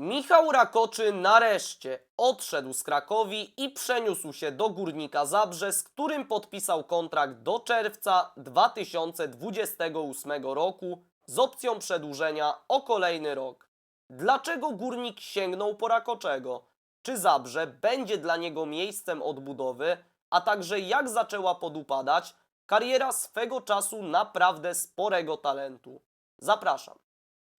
Michał Rakoczy nareszcie odszedł z Krakowi i przeniósł się do Górnika Zabrze, z którym podpisał kontrakt do czerwca 2028 roku z opcją przedłużenia o kolejny rok. Dlaczego Górnik sięgnął po Rakoczego? Czy Zabrze będzie dla niego miejscem odbudowy, a także jak zaczęła podupadać kariera swego czasu naprawdę sporego talentu? Zapraszam.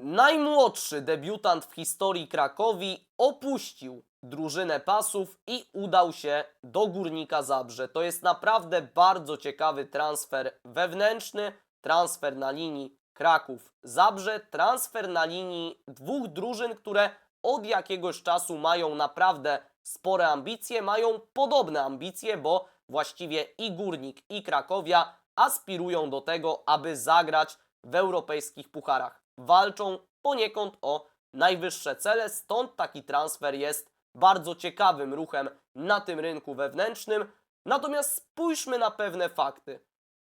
Najmłodszy debiutant w historii Krakowi opuścił drużynę pasów i udał się do Górnika Zabrze. To jest naprawdę bardzo ciekawy transfer wewnętrzny, transfer na linii Kraków-Zabrze, transfer na linii dwóch drużyn, które od jakiegoś czasu mają naprawdę spore ambicje, mają podobne ambicje, bo właściwie i Górnik i Krakowia aspirują do tego, aby zagrać w europejskich pucharach. Walczą poniekąd o najwyższe cele, stąd taki transfer jest bardzo ciekawym ruchem na tym rynku wewnętrznym. Natomiast spójrzmy na pewne fakty.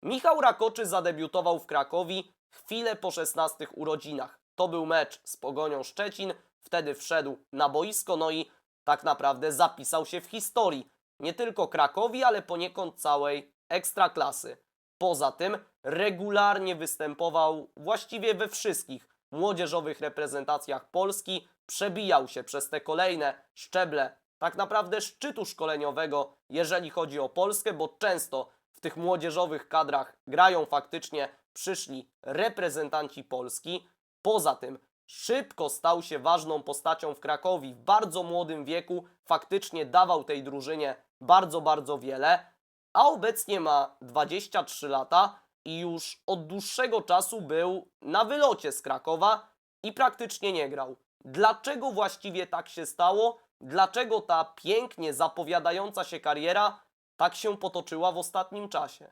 Michał Rakoczy zadebiutował w Krakowi chwilę po 16 urodzinach. To był mecz z Pogonią Szczecin, wtedy wszedł na boisko, no i tak naprawdę zapisał się w historii nie tylko Krakowi, ale poniekąd całej ekstraklasy. Poza tym regularnie występował właściwie we wszystkich młodzieżowych reprezentacjach Polski, przebijał się przez te kolejne szczeble tak naprawdę szczytu szkoleniowego, jeżeli chodzi o Polskę, bo często w tych młodzieżowych kadrach grają faktycznie przyszli reprezentanci Polski. Poza tym szybko stał się ważną postacią w Krakowi. W bardzo młodym wieku faktycznie dawał tej drużynie bardzo, bardzo wiele, a obecnie ma 23 lata i już od dłuższego czasu był na wylocie z Krakowa i praktycznie nie grał. Dlaczego właściwie tak się stało? Dlaczego ta pięknie zapowiadająca się kariera tak się potoczyła w ostatnim czasie?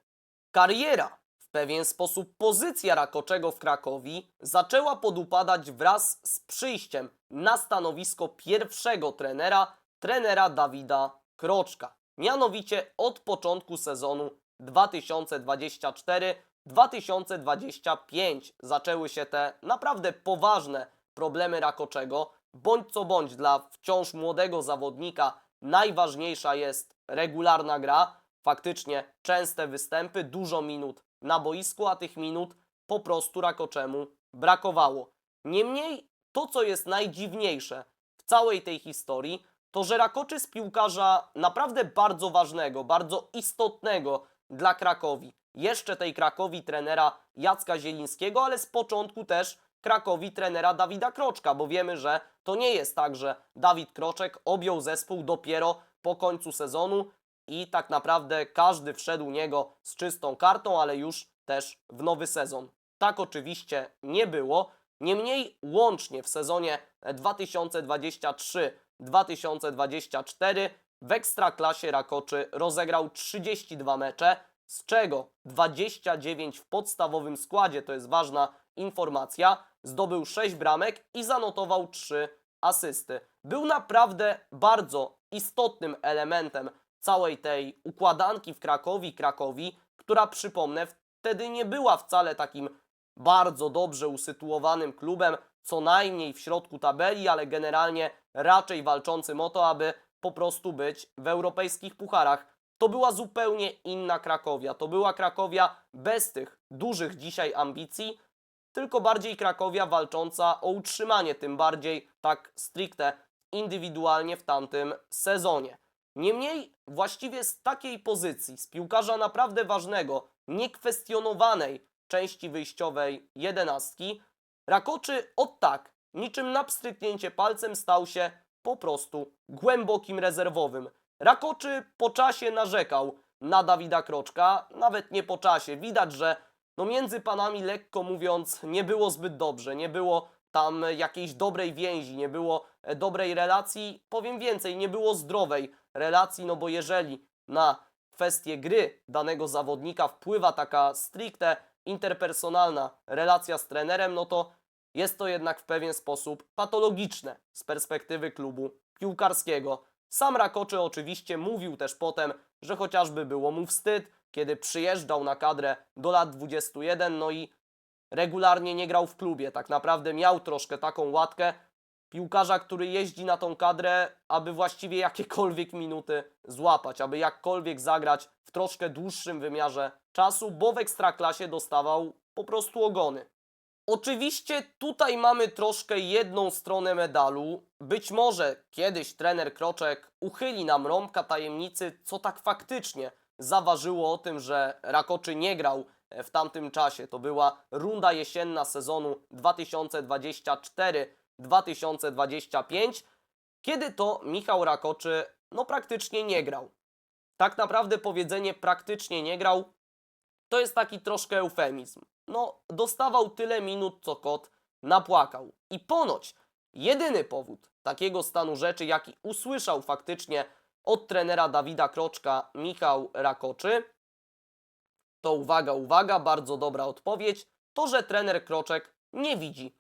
Kariera, w pewien sposób pozycja Rakoczego w Krakowi zaczęła podupadać wraz z przyjściem na stanowisko pierwszego trenera, trenera Dawida Kroczka. Mianowicie od początku sezonu 2024-2025 zaczęły się te naprawdę poważne problemy Rakoczego. Bądź co bądź dla wciąż młodego zawodnika najważniejsza jest regularna gra, faktycznie częste występy, dużo minut na boisku, a tych minut po prostu Rakoczemu brakowało. Niemniej to, co jest najdziwniejsze w całej tej historii, to że Rakoczy z piłkarza naprawdę bardzo ważnego, bardzo istotnego dla Krakowi. Jeszcze tej Krakowi trenera Jacka Zielińskiego, ale z początku też Krakowi trenera Dawida Kroczka, bo wiemy, że to nie jest tak, że Dawid Kroczek objął zespół dopiero po końcu sezonu i tak naprawdę każdy wszedł niego z czystą kartą, ale już też w nowy sezon. Tak oczywiście nie było. Niemniej łącznie w sezonie 2023-2024 w Ekstraklasie Rakoczy rozegrał 32 mecze, z czego 29 w podstawowym składzie, to jest ważna informacja, zdobył 6 bramek i zanotował 3 asysty. Był naprawdę bardzo istotnym elementem całej tej układanki w Krakowi, Krakowi, która przypomnę wtedy nie była wcale takim bardzo dobrze usytuowanym klubem, co najmniej w środku tabeli, ale generalnie raczej walczącym o to, aby po prostu być w europejskich pucharach. To była zupełnie inna Krakowia. To była Krakowia bez tych dużych dzisiaj ambicji, tylko bardziej Krakowia walcząca o utrzymanie, tym bardziej tak stricte indywidualnie w tamtym sezonie. Niemniej właściwie z takiej pozycji, z piłkarza naprawdę ważnego, niekwestionowanej części wyjściowej jedenastki, Rakoczy od tak, niczym na pstryknięcie palcem stał się po prostu głębokim rezerwowym. Rakoczy po czasie narzekał na Dawida Kroczka, nawet nie po czasie. Widać, że no między panami lekko mówiąc nie było zbyt dobrze, nie było tam jakiejś dobrej więzi, nie było e, dobrej relacji, powiem więcej, nie było zdrowej relacji, no bo jeżeli na kwestię gry danego zawodnika wpływa taka stricte interpersonalna relacja z trenerem, no to jest to jednak w pewien sposób patologiczne z perspektywy klubu piłkarskiego. Sam Rakoczy oczywiście mówił też potem, że chociażby było mu wstyd, kiedy przyjeżdżał na kadrę do lat 21, no i regularnie nie grał w klubie. Tak naprawdę miał troszkę taką łatkę, piłkarza, który jeździ na tą kadrę, aby właściwie jakiekolwiek minuty złapać, aby jakkolwiek zagrać w troszkę dłuższym wymiarze czasu, bo w ekstraklasie dostawał po prostu ogony. Oczywiście tutaj mamy troszkę jedną stronę medalu. Być może kiedyś trener Kroczek uchyli nam rąbka tajemnicy, co tak faktycznie zaważyło o tym, że Rakoczy nie grał w tamtym czasie. To była runda jesienna sezonu 2024-2025, kiedy to Michał Rakoczy no praktycznie nie grał. Tak naprawdę powiedzenie praktycznie nie grał to jest taki troszkę eufemizm. No, dostawał tyle minut, co kot napłakał. I ponoć jedyny powód takiego stanu rzeczy, jaki usłyszał faktycznie od trenera Dawida Kroczka Michał Rakoczy, to uwaga, uwaga, bardzo dobra odpowiedź, to że trener Kroczek nie widzi.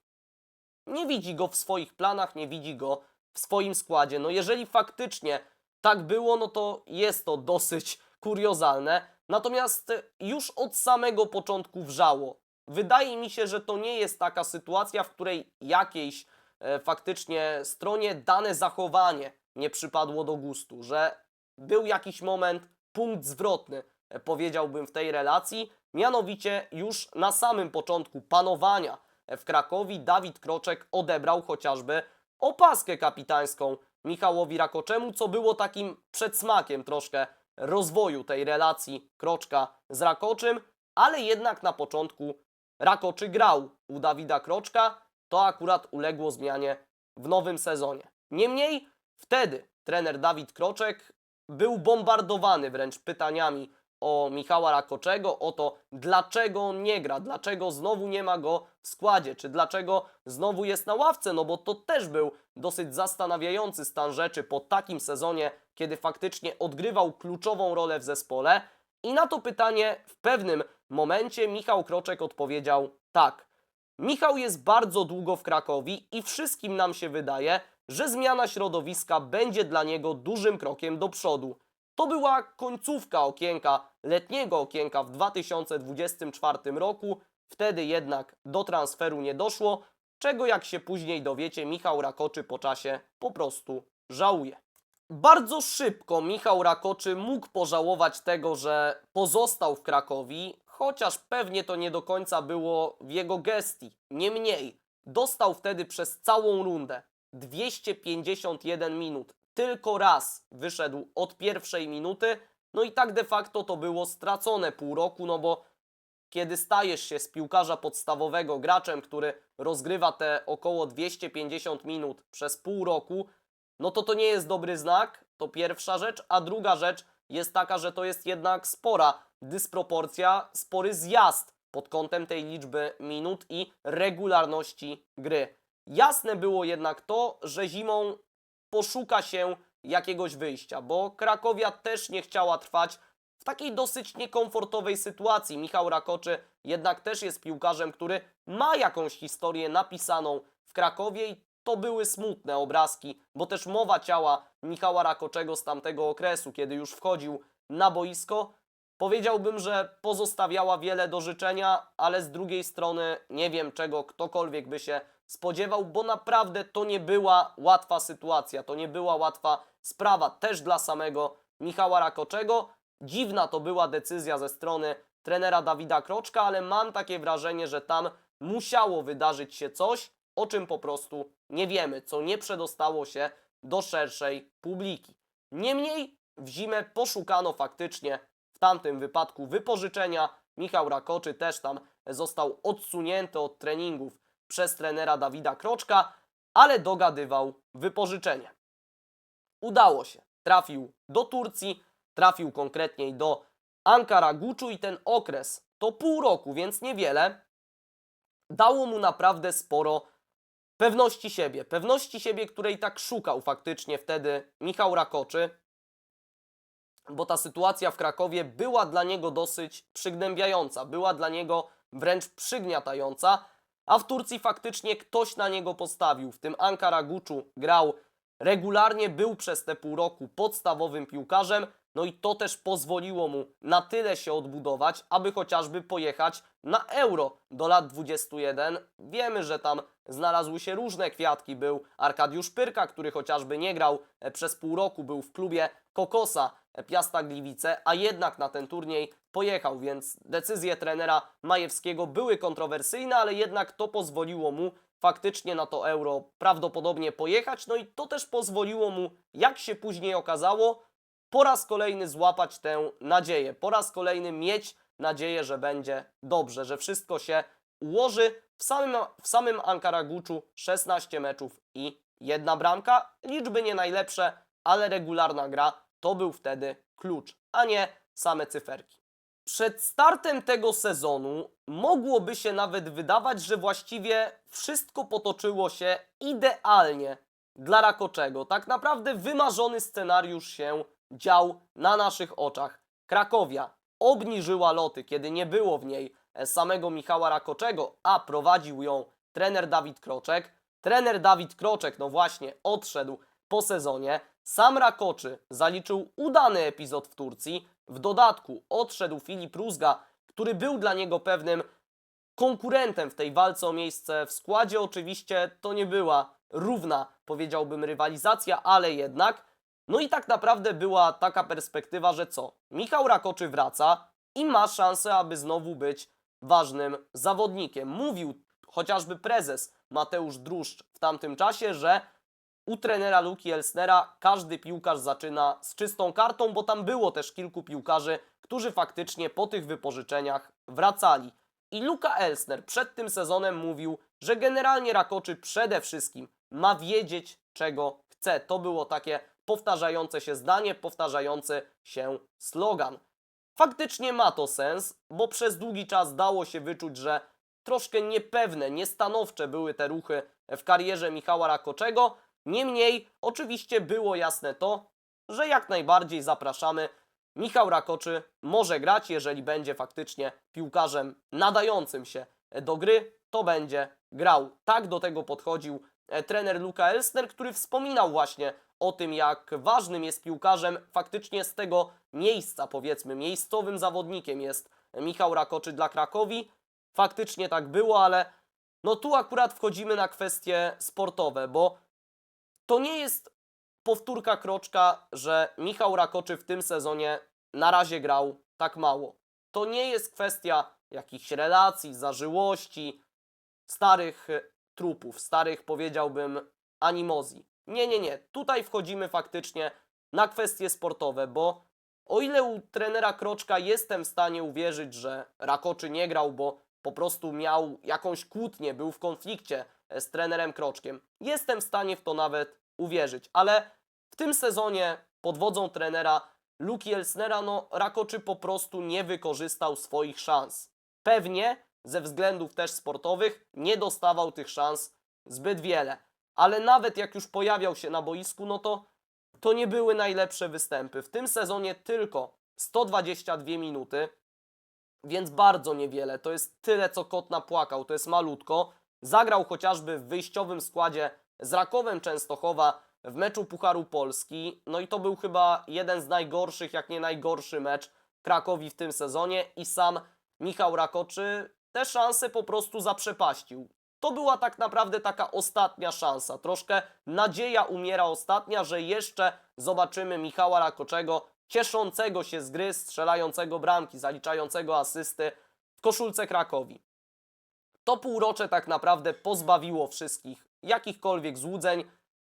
Nie widzi go w swoich planach, nie widzi go w swoim składzie. No jeżeli faktycznie tak było, no to jest to dosyć kuriozalne. Natomiast już od samego początku wrzało. Wydaje mi się, że to nie jest taka sytuacja, w której jakiejś e, faktycznie stronie dane zachowanie nie przypadło do gustu, że był jakiś moment, punkt zwrotny, e, powiedziałbym w tej relacji. Mianowicie już na samym początku panowania w Krakowi Dawid Kroczek odebrał chociażby opaskę kapitańską Michałowi Rakoczemu, co było takim przedsmakiem troszkę rozwoju tej relacji Kroczka z Rakoczym, ale jednak na początku Rakoczy grał u Dawida Kroczka, to akurat uległo zmianie w nowym sezonie. Niemniej wtedy trener Dawid Kroczek był bombardowany wręcz pytaniami o Michała Rakoczego, o to dlaczego on nie gra, dlaczego znowu nie ma go w składzie, czy dlaczego znowu jest na ławce, no bo to też był dosyć zastanawiający stan rzeczy po takim sezonie, kiedy faktycznie odgrywał kluczową rolę w zespole. I na to pytanie w pewnym momencie Michał Kroczek odpowiedział tak. Michał jest bardzo długo w Krakowi i wszystkim nam się wydaje, że zmiana środowiska będzie dla niego dużym krokiem do przodu. To była końcówka okienka, letniego okienka w 2024 roku, wtedy jednak do transferu nie doszło, czego jak się później dowiecie Michał Rakoczy po czasie po prostu żałuje. Bardzo szybko Michał Rakoczy mógł pożałować tego, że pozostał w Krakowi, chociaż pewnie to nie do końca było w jego gestii. Niemniej, dostał wtedy przez całą rundę 251 minut. Tylko raz wyszedł od pierwszej minuty, no i tak de facto to było stracone pół roku, no bo kiedy stajesz się z piłkarza podstawowego graczem, który rozgrywa te około 250 minut przez pół roku, no to to nie jest dobry znak, to pierwsza rzecz, a druga rzecz jest taka, że to jest jednak spora dysproporcja, spory zjazd pod kątem tej liczby minut i regularności gry. Jasne było jednak to, że zimą poszuka się jakiegoś wyjścia, bo Krakowia też nie chciała trwać w takiej dosyć niekomfortowej sytuacji. Michał Rakoczy jednak też jest piłkarzem, który ma jakąś historię napisaną w Krakowie i to były smutne obrazki, bo też mowa ciała Michała Rakoczego z tamtego okresu, kiedy już wchodził na boisko, powiedziałbym, że pozostawiała wiele do życzenia, ale z drugiej strony nie wiem czego ktokolwiek by się spodziewał, bo naprawdę to nie była łatwa sytuacja, to nie była łatwa sprawa też dla samego Michała Rakoczego. Dziwna to była decyzja ze strony trenera Dawida Kroczka, ale mam takie wrażenie, że tam musiało wydarzyć się coś, o czym po prostu nie wiemy, co nie przedostało się do szerszej publiki. Niemniej w zimę poszukano faktycznie w tamtym wypadku wypożyczenia. Michał Rakoczy też tam został odsunięty od treningów przez trenera Dawida Kroczka, ale dogadywał wypożyczenie. Udało się. Trafił do Turcji, trafił konkretniej do Ankara Guczu i ten okres to pół roku, więc niewiele. Dało mu naprawdę sporo pewności siebie. Pewności siebie, której tak szukał faktycznie wtedy Michał Rakoczy, bo ta sytuacja w Krakowie była dla niego dosyć przygnębiająca, była dla niego wręcz przygniatająca, a w Turcji faktycznie ktoś na niego postawił. W tym Ankara Guczu grał regularnie, był przez te pół roku podstawowym piłkarzem, No i to też pozwoliło mu na tyle się odbudować, aby chociażby pojechać na Euro do lat 21. Wiemy, że tam znalazły się różne kwiatki. Był Arkadiusz Pyrka, który chociażby nie grał e, przez pół roku, był w klubie Kokosa e, Piasta Gliwice, a jednak na ten turniej pojechał, więc decyzje trenera Majewskiego były kontrowersyjne, ale jednak to pozwoliło mu faktycznie na to euro prawdopodobnie pojechać. No i to też pozwoliło mu, jak się później okazało, po raz kolejny złapać tę nadzieję, po raz kolejny mieć nadzieję, że będzie dobrze, że wszystko się ułoży. W samym, w samym Ankaraguczu 16 meczów i jedna bramka. Liczby nie najlepsze, ale regularna gra to był wtedy klucz, a nie same cyferki. Przed startem tego sezonu mogłoby się nawet wydawać, że właściwie wszystko potoczyło się idealnie dla Rakoczego. Tak naprawdę wymarzony scenariusz się dział na naszych oczach. Krakowia obniżyła loty, kiedy nie było w niej e, samego Michała Rakoczego, a prowadził ją trener Dawid Kroczek. Trener Dawid Kroczek, no właśnie, odszedł po sezonie. Sam Rakoczy zaliczył udany epizod w Turcji. W dodatku odszedł Filip Ruzga, który był dla niego pewnym konkurentem w tej walce o miejsce w składzie. Oczywiście to nie była równa, powiedziałbym, rywalizacja, ale jednak. No i tak naprawdę była taka perspektywa, że co? Michał Rakoczy wraca i ma szansę, aby znowu być ważnym zawodnikiem. Mówił chociażby prezes Mateusz Druszcz w tamtym czasie, że u trenera Luki Elsnera każdy piłkarz zaczyna z czystą kartą, bo tam było też kilku piłkarzy, którzy faktycznie po tych wypożyczeniach wracali. I Luka Elsner przed tym sezonem mówił, że generalnie Rakoczy przede wszystkim ma wiedzieć, czego chce. To było takie powtarzające się zdanie, powtarzający się slogan. Faktycznie ma to sens, bo przez długi czas dało się wyczuć, że troszkę niepewne, niestanowcze były te ruchy w karierze Michała Rakoczego. Niemniej, oczywiście było jasne to, że jak najbardziej zapraszamy. Michał Rakoczy może grać, jeżeli będzie faktycznie piłkarzem nadającym się do gry, to będzie grał. Tak do tego podchodził trener Luka Elsner, który wspominał właśnie o tym, jak ważnym jest piłkarzem faktycznie z tego miejsca, powiedzmy, miejscowym zawodnikiem jest Michał Rakoczy dla Krakowi. Faktycznie tak było, ale no tu akurat wchodzimy na kwestie sportowe, bo to nie jest powtórka kroczka, że Michał Rakoczy w tym sezonie na razie grał tak mało. To nie jest kwestia jakichś relacji, zażyłości, starych e, trupów, starych powiedziałbym animozji. Nie, nie, nie. Tutaj wchodzimy faktycznie na kwestie sportowe, bo o ile u trenera Kroczka jestem w stanie uwierzyć, że Rakoczy nie grał, bo po prostu miał jakąś kłótnię, był w konflikcie e, z trenerem Kroczkiem, jestem w stanie w to nawet uwierzyć, ale w tym sezonie pod wodzą trenera Luki Elsnera, no Rakoczy po prostu nie wykorzystał swoich szans. Pewnie ze względów też sportowych nie dostawał tych szans zbyt wiele, ale nawet jak już pojawiał się na boisku, no to to nie były najlepsze występy. W tym sezonie tylko 122 minuty, więc bardzo niewiele. To jest tyle, co kot napłakał, to jest malutko. Zagrał chociażby w wyjściowym składzie z Rakowem Częstochowa w meczu Pucharu Polski. No i to był chyba jeden z najgorszych, jak nie najgorszy mecz Krakowi w tym sezonie i sam Michał Rakoczy te szanse po prostu zaprzepaścił. To była tak naprawdę taka ostatnia szansa. Troszkę nadzieja umiera ostatnia, że jeszcze zobaczymy Michała Rakoczego cieszącego się z gry, strzelającego bramki, zaliczającego asysty w koszulce Krakowi. To półrocze tak naprawdę pozbawiło wszystkich jakichkolwiek złudzeń.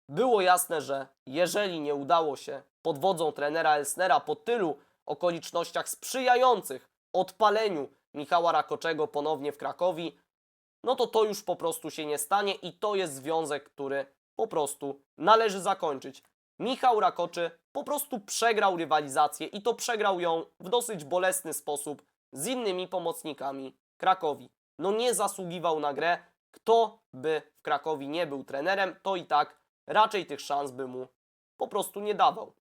Było jasne, że jeżeli nie udało się pod wodzą trenera Elsnera po tylu okolicznościach sprzyjających odpaleniu Michała Rakoczego ponownie w Krakowi, no to to już po prostu się nie stanie i to jest związek, który po prostu należy zakończyć. Michał Rakoczy po prostu przegrał rywalizację i to przegrał ją w dosyć bolesny sposób z innymi pomocnikami Krakowi. No nie zasługiwał na grę. Kto by w Krakowi nie był trenerem, to i tak raczej tych szans by mu po prostu nie dawał.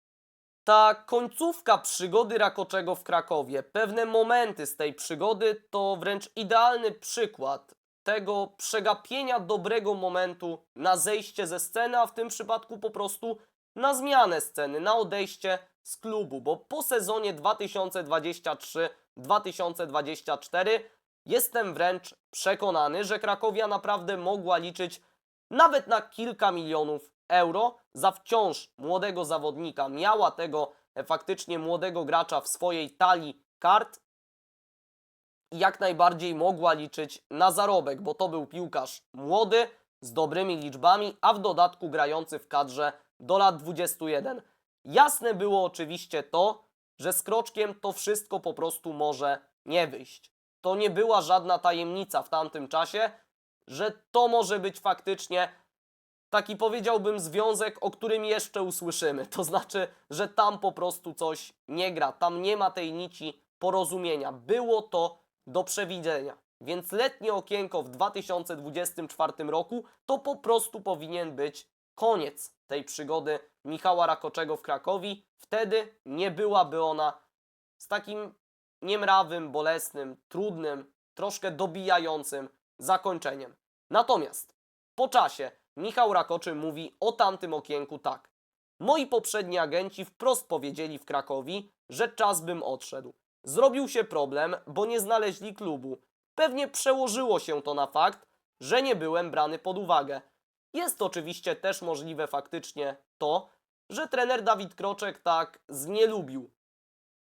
Ta końcówka przygody Rakoczego w Krakowie, pewne momenty z tej przygody to wręcz idealny przykład tego przegapienia dobrego momentu na zejście ze sceny, a w tym przypadku po prostu na zmianę sceny, na odejście z klubu, bo po sezonie 2023-2024 jestem wręcz przekonany, że Krakowia naprawdę mogła liczyć nawet na kilka milionów euro za wciąż młodego zawodnika. Miała tego e, faktycznie młodego gracza w swojej talii kart i jak najbardziej mogła liczyć na zarobek, bo to był piłkarz młody, z dobrymi liczbami, a w dodatku grający w kadrze do lat 21. Jasne było oczywiście to, że z kroczkiem to wszystko po prostu może nie wyjść. To nie była żadna tajemnica w tamtym czasie, że to może być faktycznie taki powiedziałbym związek, o którym jeszcze usłyszymy. To znaczy, że tam po prostu coś nie gra, tam nie ma tej nici porozumienia. Było to do przewidzenia. Więc letnie okienko w 2024 roku to po prostu powinien być koniec tej przygody Michała Rakoczego w Krakowi. Wtedy nie byłaby ona z takim niemrawym, bolesnym, trudnym, troszkę dobijającym zakończeniem. Natomiast po czasie Michał Rakoczy mówi o tamtym okienku tak. Moi poprzedni agenci wprost powiedzieli w Krakowi, że czas bym odszedł. Zrobił się problem, bo nie znaleźli klubu. Pewnie przełożyło się to na fakt, że nie byłem brany pod uwagę. Jest oczywiście też możliwe faktycznie to, że trener Dawid Kroczek tak znielubił,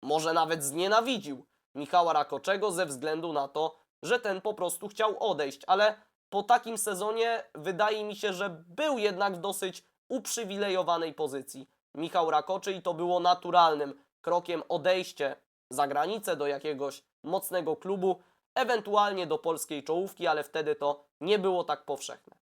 może nawet znienawidził Michała Rakoczego ze względu na to, że ten po prostu chciał odejść, ale po takim sezonie wydaje mi się, że był jednak w dosyć uprzywilejowanej pozycji Michał Rakoczy i to było naturalnym krokiem odejście za granicę do jakiegoś mocnego klubu, ewentualnie do polskiej czołówki, ale wtedy to nie było tak powszechne.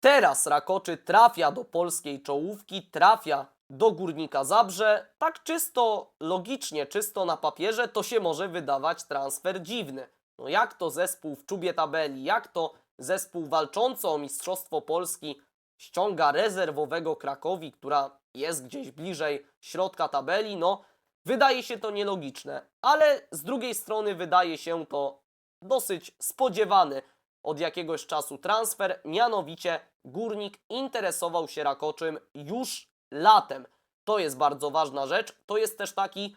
Teraz Rakoczy trafia do polskiej czołówki, trafia do Górnika Zabrze. Tak czysto logicznie, czysto na papierze to się może wydawać transfer dziwny. No jak to zespół w czubie tabeli, jak to zespół walczący o Mistrzostwo Polski ściąga rezerwowego Krakowi, która jest gdzieś bliżej środka tabeli, no wydaje się to nielogiczne, ale z drugiej strony wydaje się to dosyć spodziewany od jakiegoś czasu transfer, mianowicie Górnik interesował się Rakoczym już latem. To jest bardzo ważna rzecz, to jest też taki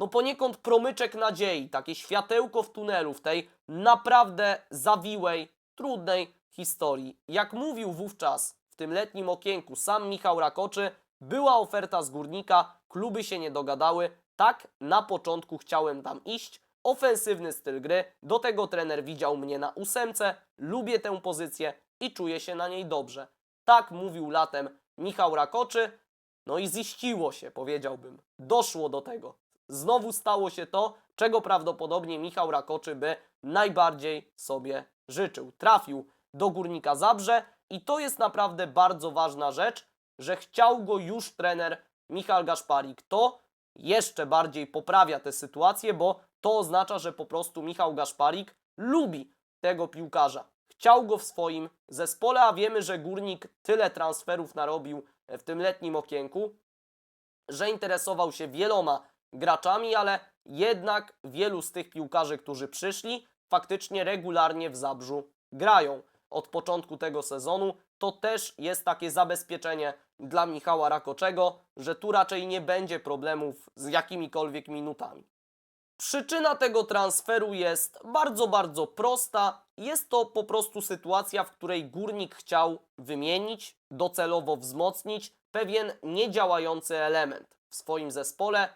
no poniekąd promyczek nadziei, takie światełko w tunelu w tej naprawdę zawiłej, trudnej historii. Jak mówił wówczas w tym letnim okienku sam Michał Rakoczy, była oferta z Górnika, kluby się nie dogadały. Tak, na początku chciałem tam iść, ofensywny styl gry, do tego trener widział mnie na ósemce, lubię tę pozycję i czuję się na niej dobrze. Tak mówił latem Michał Rakoczy, no i ziściło się, powiedziałbym. Doszło do tego. Znowu stało się to, czego prawdopodobnie Michał Rakoczy by najbardziej sobie życzył. Trafił do Górnika Zabrze i to jest naprawdę bardzo ważna rzecz, że chciał go już trener Michał Gaszparik. To jeszcze bardziej poprawia tę sytuację, bo to oznacza, że po prostu Michał Gaszparik lubi tego piłkarza. Chciał go w swoim zespole, a wiemy, że Górnik tyle transferów narobił w tym letnim okienku, że interesował się wieloma graczami, ale jednak wielu z tych piłkarzy, którzy przyszli, faktycznie regularnie w Zabrzu grają od początku tego sezonu. To też jest takie zabezpieczenie dla Michała Rakoczego, że tu raczej nie będzie problemów z jakimikolwiek minutami. Przyczyna tego transferu jest bardzo, bardzo prosta. Jest to po prostu sytuacja, w której górnik chciał wymienić, docelowo wzmocnić pewien niedziałający element w swoim zespole.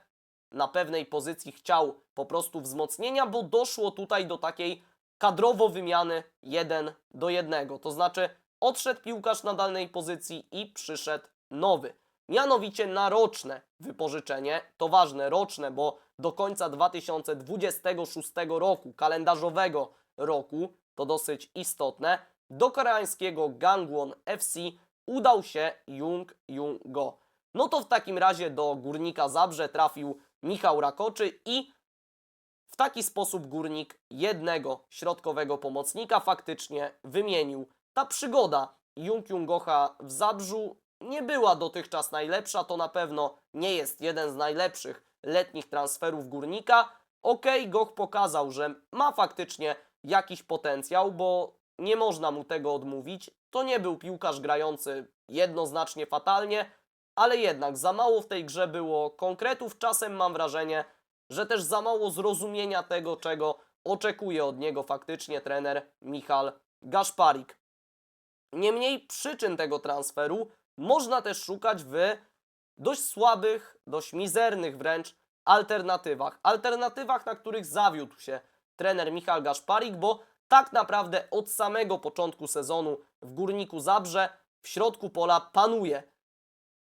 Na pewnej pozycji chciał po prostu wzmocnienia, bo doszło tutaj do takiej kadrowo wymiany 1 do 1. To znaczy odszedł piłkarz na danej pozycji i przyszedł nowy. Mianowicie na roczne wypożyczenie, to ważne roczne, bo do końca 2026 roku, kalendarzowego roku, to dosyć istotne, do koreańskiego Gangwon FC udał się Jung Jung Go. No to w takim razie do Górnika Zabrze trafił Michał Rakoczy i w taki sposób Górnik jednego środkowego pomocnika faktycznie wymienił. Ta przygoda Jung Jungocha w Zabrzu nie była dotychczas najlepsza, to na pewno nie jest jeden z najlepszych letnich transferów Górnika. Okej, Goch pokazał, że ma faktycznie jakiś potencjał, bo nie można mu tego odmówić. To nie był piłkarz grający jednoznacznie fatalnie, ale jednak za mało w tej grze było konkretów. Czasem mam wrażenie, że też za mało zrozumienia tego, czego oczekuje od niego faktycznie trener Michal Gaszparik. Niemniej przyczyn tego transferu można też szukać w dość słabych, dość mizernych wręcz alternatywach. Alternatywach, na których zawiódł się trener Michal Gaszparik, bo tak naprawdę od samego początku sezonu w Górniku Zabrze w środku pola panuje,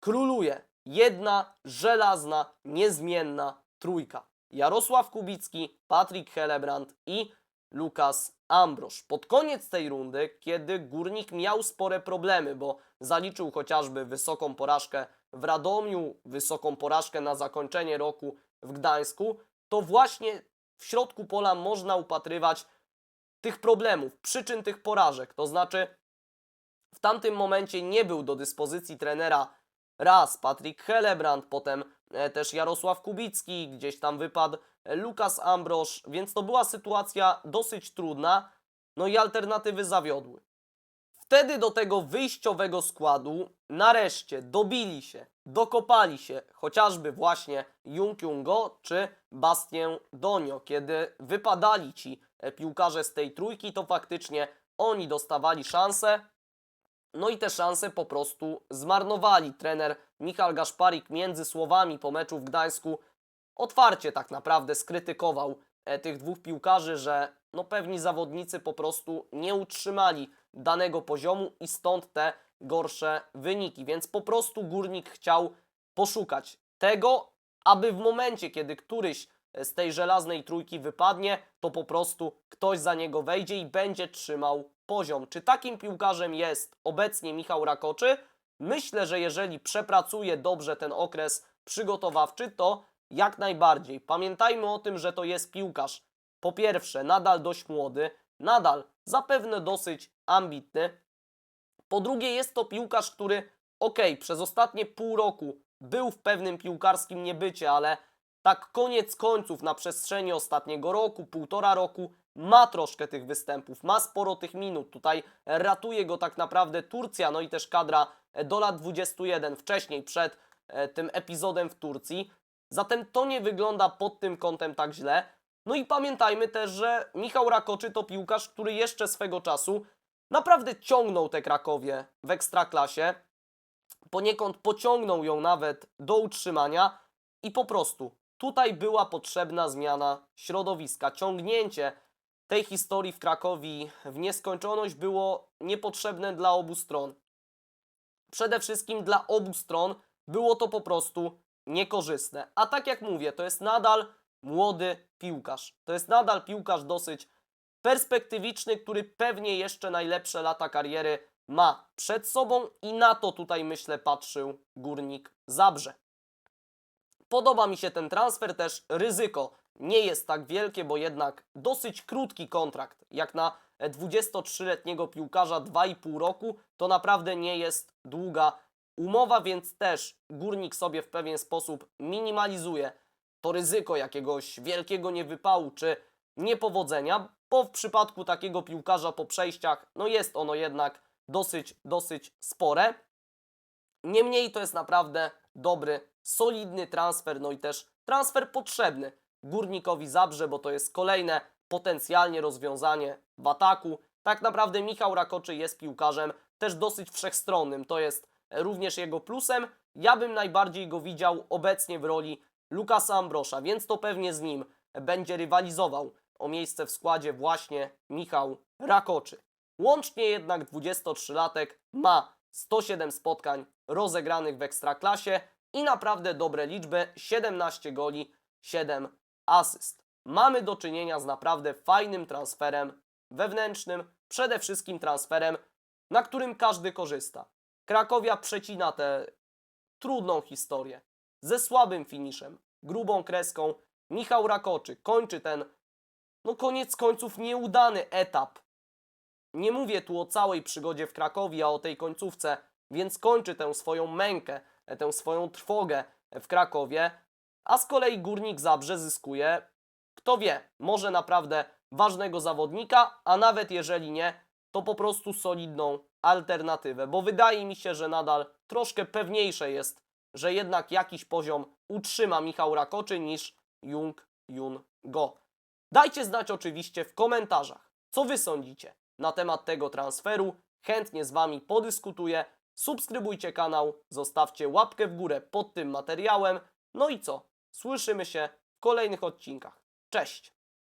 króluje jedna żelazna, niezmienna trójka. Jarosław Kubicki, Patryk Helebrand i Lukas Ambrosz. Pod koniec tej rundy, kiedy Górnik miał spore problemy, bo zaliczył chociażby wysoką porażkę w Radomiu, wysoką porażkę na zakończenie roku w Gdańsku, to właśnie w środku pola można upatrywać tych problemów, przyczyn tych porażek. To znaczy, w tamtym momencie nie był do dyspozycji trenera raz Patryk Helebrand, potem e, też Jarosław Kubicki, gdzieś tam wypadł e, Lukas Ambrosz, więc to była sytuacja dosyć trudna, no i alternatywy zawiodły. Wtedy do tego wyjściowego składu nareszcie dobili się, dokopali się chociażby właśnie Jung Jungo czy Bastien Donio. Kiedy wypadali ci e, piłkarze z tej trójki, to faktycznie oni dostawali szansę, no i te szanse po prostu zmarnowali. Trener Michal Gaszparik między słowami po meczu w Gdańsku otwarcie tak naprawdę skrytykował e, tych dwóch piłkarzy, że no pewni zawodnicy po prostu nie utrzymali danego poziomu i stąd te gorsze wyniki. Więc po prostu Górnik chciał poszukać tego, aby w momencie, kiedy któryś z tej żelaznej trójki wypadnie, to po prostu ktoś za niego wejdzie i będzie trzymał poziom. Czy takim piłkarzem jest obecnie Michał Rakoczy? Myślę, że jeżeli przepracuje dobrze ten okres przygotowawczy, to jak najbardziej. Pamiętajmy o tym, że to jest piłkarz po pierwsze nadal dość młody, nadal zapewne dosyć ambitny. Po drugie jest to piłkarz, który ok, przez ostatnie pół roku był w pewnym piłkarskim niebycie, ale tak koniec końców na przestrzeni ostatniego roku, półtora roku ma troszkę tych występów, ma sporo tych minut. Tutaj ratuje go tak naprawdę Turcja, no i też kadra do lat 21, wcześniej przed e, tym epizodem w Turcji. Zatem to nie wygląda pod tym kątem tak źle. No i pamiętajmy też, że Michał Rakoczy to piłkarz, który jeszcze swego czasu naprawdę ciągnął te Krakowie w ekstraklasie. Poniekąd pociągnął ją nawet do utrzymania i po prostu tutaj była potrzebna zmiana środowiska. Ciągnięcie tej historii w Krakowi w nieskończoność było niepotrzebne dla obu stron. Przede wszystkim dla obu stron było to po prostu niekorzystne. A tak jak mówię, to jest nadal młody piłkarz. To jest nadal piłkarz dosyć perspektywiczny, który pewnie jeszcze najlepsze lata kariery ma przed sobą i na to tutaj myślę patrzył Górnik Zabrze. Podoba mi się ten transfer, też ryzyko nie jest tak wielkie, bo jednak dosyć krótki kontrakt. Jak na 23-letniego piłkarza 2,5 roku, to naprawdę nie jest długa umowa, więc też górnik sobie w pewien sposób minimalizuje to ryzyko jakiegoś wielkiego niewypału czy niepowodzenia, bo w przypadku takiego piłkarza po przejściach, no jest ono jednak dosyć, dosyć spore. Niemniej to jest naprawdę dobry, solidny transfer, no i też transfer potrzebny Górnikowi Zabrze, bo to jest kolejne potencjalnie rozwiązanie w ataku. Tak naprawdę Michał Rakoczy jest piłkarzem też dosyć wszechstronnym, to jest również jego plusem. Ja bym najbardziej go widział obecnie w roli Lukasa Ambrosza, więc to pewnie z nim będzie rywalizował o miejsce w składzie właśnie Michał Rakoczy. Łącznie jednak 23-latek ma 107 spotkań rozegranych w Ekstraklasie i naprawdę dobre liczby, 17 goli, 7 asyst. Mamy do czynienia z naprawdę fajnym transferem wewnętrznym, przede wszystkim transferem, na którym każdy korzysta. Krakowia przecina tę trudną historię ze słabym finiszem, grubą kreską. Michał Rakoczy kończy ten, no koniec końców, nieudany etap. Nie mówię tu o całej przygodzie w Krakowie, a o tej końcówce, więc kończy tę swoją mękę, tę swoją trwogę w Krakowie, a z kolei Górnik Zabrze zyskuje, kto wie, może naprawdę ważnego zawodnika, a nawet jeżeli nie, to po prostu solidną alternatywę, bo wydaje mi się, że nadal troszkę pewniejsze jest, że jednak jakiś poziom utrzyma Michał Rakoczy niż Jung Jun Go. Dajcie znać oczywiście w komentarzach, co wy sądzicie na temat tego transferu. Chętnie z wami podyskutuję. Subskrybujcie kanał, zostawcie łapkę w górę pod tym materiałem. No i co? Słyszymy się w kolejnych odcinkach. Cześć!